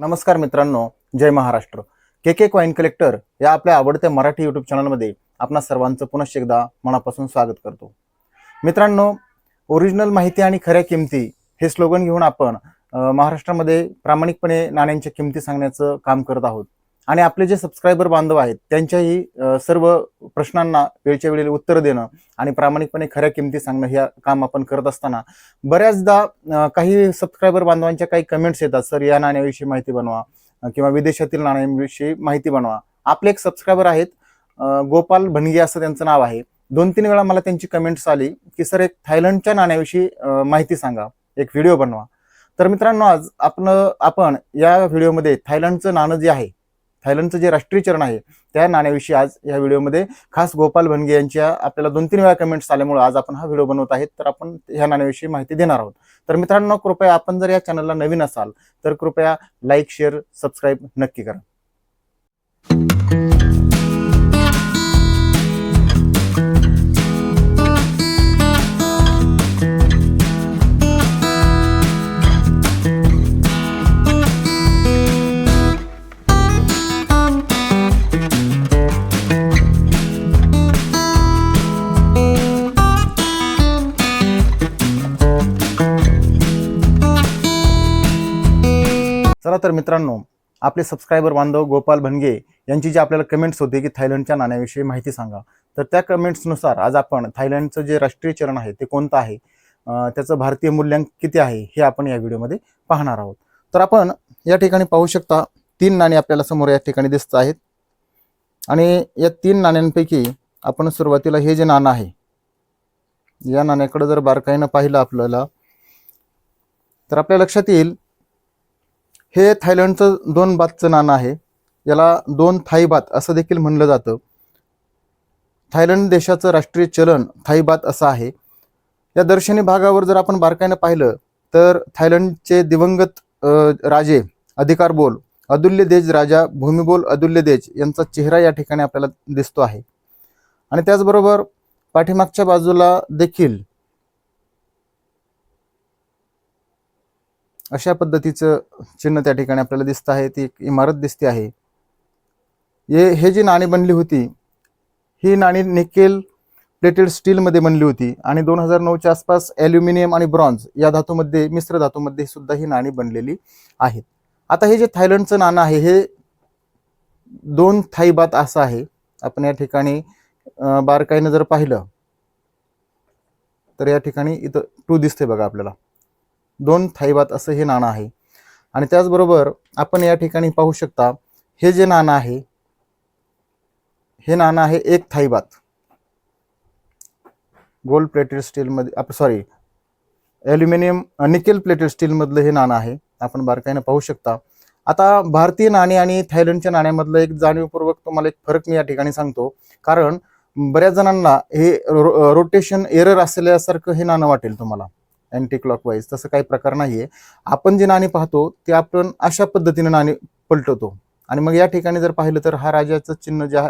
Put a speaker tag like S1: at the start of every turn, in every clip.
S1: नमस्कार मित्रांनो जय Maharashtra. K K coin collector या आपल्या आवडत्या मराठी यूट्यूब चॅनलमध्ये आपणा सर्वांचं पुनश्च एकदा मनापासून स्वागत करतो. मित्रांनो ओरिजिनल माहिती आणि खऱ्या किमती हे स्लोगन घेऊन आपण महाराष्ट्रामध्ये प्रामाणिकपणे नाण्यांच्या किमती सांगण्याचं काम करत आहोत. आणि आपले जे सबस्क्रायबर बांधव आहेत त्यांच्याही सर्व प्रश्नांना वेळच्या वेळेला उत्तर देणं आणि प्रामाणिकपणे खऱ्या किमती सांगणं हे काम आपण करत असताना बऱ्याचदा काही सबस्क्रायबर बांधवांच्या काही कमेंट्स येतात. सर या नाण्याविषयी माहिती बनवा. किंवा विदेशातील नाण्यांविषयी माहिती बनवा. आपले एक सबस्क्रायबर आहेत गोपाल भनगे असं त्यांचं नाव आहे. दोन तीन वेळा मला त्यांची कमेंट्स आली की सर एक थायलंडच्या नाण्याविषयी माहिती सांगा. एक व्हिडिओ बनवा. तर मित्रांनो आज आपण आपण या व्हिडिओमध्ये थायलंडचं नाणं जे आहे थायलंडचं जे राष्ट्रीय चरण आहे त्या नाण्याविषयी आज या व्हिडिओमध्ये खास गोपाल भनगे यांच्या आपल्याला दोन तीन वेळा कमेंट्स आल्यामुळे आज आपण हा व्हिडिओ बनवत आहेत. तर आपण ह्या नाण्याविषयी माहिती देणार आहोत. तर मित्रांनो कृपया आपण जर या चॅनलला नवीन असाल तर कृपया लाईक शेअर सबस्क्राईब नक्की करा. चला तर मित्रांनो आपले सबस्क्रायबर बांधव गोपाल भनगे यांची जी आपल्याला कमेंट्स होते की थायलंडच्या नाण्याविषयी माहिती सांगा. तर त्या कमेंट्सनुसार आज आपण थायलंडचं जे राष्ट्रीय चरण आहे ते कोणतं आहे? त्याचं भारतीय मूल्यांक किती आहे हे आपण या व्हिडिओमध्ये पाहणार आहोत. तर आपण या ठिकाणी पाहू शकता तीन नाणी आपल्याला समोर या ठिकाणी दिसत आहेत. आणि या तीन नाण्यांपैकी आपण सुरुवातीला हे जे नाणं आहे या नाण्याकडे जर बारकाईनं पाहिलं आपल्याला तर आपल्या लक्षात येईल हे थायलंडचं दोन बातचं नाणं आहे. याला दोन थाईबात असं देखील म्हणलं जातं. थायलंड देशाचं राष्ट्रीय चलन थाईबात असं आहे. या दर्शनी भागावर जर आपण बारकाईनं पाहिलं तर थायलंडचे दिवंगत राजे अधिकार बोल अदुल्य देज राजा भूमिबोल अदुल्य देज यांचा चेहरा या ठिकाणी आपल्याला दिसतो आहे. आणि त्याचबरोबर पाठीमागच्या बाजूला देखील अशा पद्धतीचं चिन्ह त्या ठिकाणी आपल्याला दिसत आहे. ती एक इमारत दिसते आहे. हे हे जी नाणी बनली होती ही नाणी निकेल प्लेटेड स्टीलमध्ये बनली होती आणि दोन हजार नऊच्या आसपास ॲल्युमिनियम आणि ब्रॉन्झ या धातूमध्ये मिश्र धातूमध्ये सुद्धा ही नाणी बनलेली आहेत. आता हे जे थायलंडचं नाणं आहे हे दोन थाईबात असं आहे. आपण या ठिकाणी बारकाईनं जर पाहिलं तर या ठिकाणी इथं टू दिसते बघा आपल्याला. दोन थाईबात असं हे नाणं आहे. आणि त्याचबरोबर आपण या ठिकाणी पाहू शकता हे जे नाणं आहे हे नाणं आहे एक थाईबात. गोल्ड प्लेटेड स्टीलमध्ये आप सॉरी ॲल्युमिनियम निकेल प्लेटेड स्टीलमधलं हे नाणं आहे. आपण बारकाईनं पाहू शकता. आता भारतीय नाणी आणि थायलंडच्या नाण्यामधलं एक जाणीवपूर्वक तुम्हाला एक फरक मी या ठिकाणी सांगतो. कारण बऱ्याच जणांना हे रो रोटेशन एरर असल्यासारखं हे नाणं वाटेल तुम्हाला. अँटी क्लॉकवाईज तसं काही प्रकार नाही आहे आपण जे नाणी पाहतो ते आपण अशा पद्धतीने नाणी पलटवतो. आणि मग या ठिकाणी जर पाहिलं तर हा राजाचं चिन्ह ज्या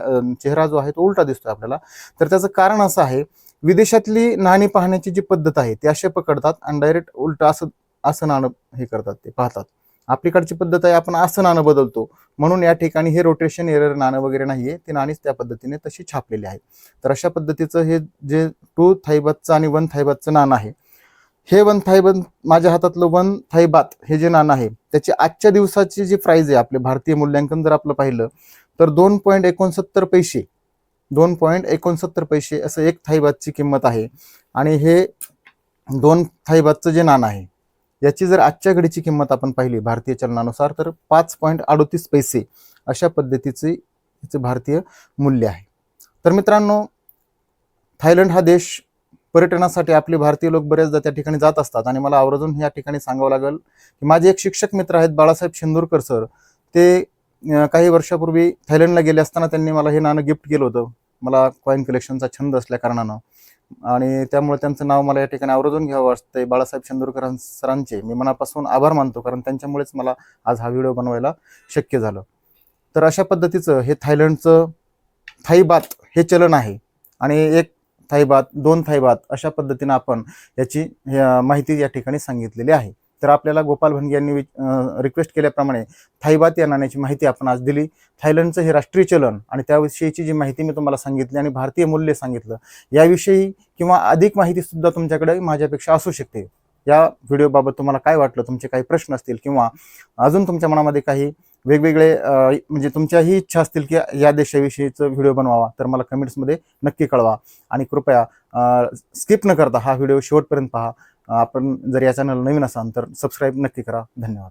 S1: चेहरा जो आहे तो उलटा दिसतो आपल्याला. तर त्याचं कारण असं आहे विदेशातली नाणी पाहण्याची जी पद्धत आहे ती असे पकडतात आणि डायरेक्ट उलट असं असं नाणं हे करतात ते पाहतात. आपलीकडची पद्धत आहे आपण असं नाणं बदलतो. म्हणून या ठिकाणी हे रोटेशन एरर नाणं वगैरे नाही आहे ते नाणीच त्या पद्धतीने तशी छापलेली आहे तर अशा पद्धतीचं हे जे टू थाईबातचं आणि वन थाईबातचं नाणं आहे हे वन थाईबात माझ्या हातातलं वन थाईबात हे जे नाणं आहे त्याची आजच्या दिवसाची जी प्राइस आहे आपले भारतीय मूल्यांकन जर आपलं पाहिलं तर दोन पॉईंट एकोणसत्तर पैसे दोन पॉईंट एकोणसत्तर पैसे असं एक थाईबातची किंमत आहे. आणि हे दोन थाईबातचं जे नाणं आहे याची जर आजच्या घडीची किंमत आपण पाहिली भारतीय चलनानुसार तर पाच पॉईंट अडोतीस पैसे अशा पद्धतीचे याचं भारतीय मूल्य आहे. तर मित्रांनो थायलंड हा देश पर्यटनासाठी आपले भारतीय लोक बरेचदा त्या ठिकाणी जात असतात. आणि मला आवर्जून या ठिकाणी सांगावं लागेल की माझे एक शिक्षक मित्र आहेत बाळासाहेब शेंदूरकर सर. ते काही वर्षापूर्वी थायलंडला गेले असताना त्यांनी मला हे नाणं गिफ्ट केलं होतं. मला कॉईन कलेक्शनचा छंद असल्या कारणानं. आणि त्यामुळे त्यांचं नाव मला या ठिकाणी आवर्जून घ्यावं वाटतंय. बाळासाहेब शेंदूरकर सरांचे मी मनापासून आभार मानतो कारण त्यांच्यामुळेच मला आज हा व्हिडिओ बनवायला शक्य झालं. तर अशा पद्धतीचं हे थायलंडचं थाईबात हे चलन आहे. आणि एक थाईबात दोन थाईबात अशा पद्धतीनं आपण याची माहिती या ठिकाणी सांगितलेली आहे. तर आपल्याला गोपाल भंगे यांनी रिक्वेस्ट केल्याप्रमाणे थाईबात या नाण्याची माहिती आपण आज दिली. थायलंडचं हे राष्ट्रीय चलन आणि त्याविषयीची जी माहिती मी तुम्हाला सांगितली आणि भारतीय मूल्य सांगितलं याविषयी किंवा अधिक माहिती सुद्धा तुमच्याकडे माझ्यापेक्षा असू शकते. या व्हिडिओबाबत तुम्हाला काय वाटलं तुमचे काही प्रश्न असतील किंवा अजून तुमच्या मनामध्ये काही वेगवेगळे म्हणजे तुमच्याही इच्छा असतील की या देशाविषयीचं व्हिडिओ बनवावा तर मला कमेंट्समध्ये नक्की कळवा. आणि कृपया स्किप न करता हा व्हिडिओ शेवटपर्यंत पहा. आपण जर या चॅनल नवीन असाल तर सबस्क्राईब नक्की करा. धन्यवाद.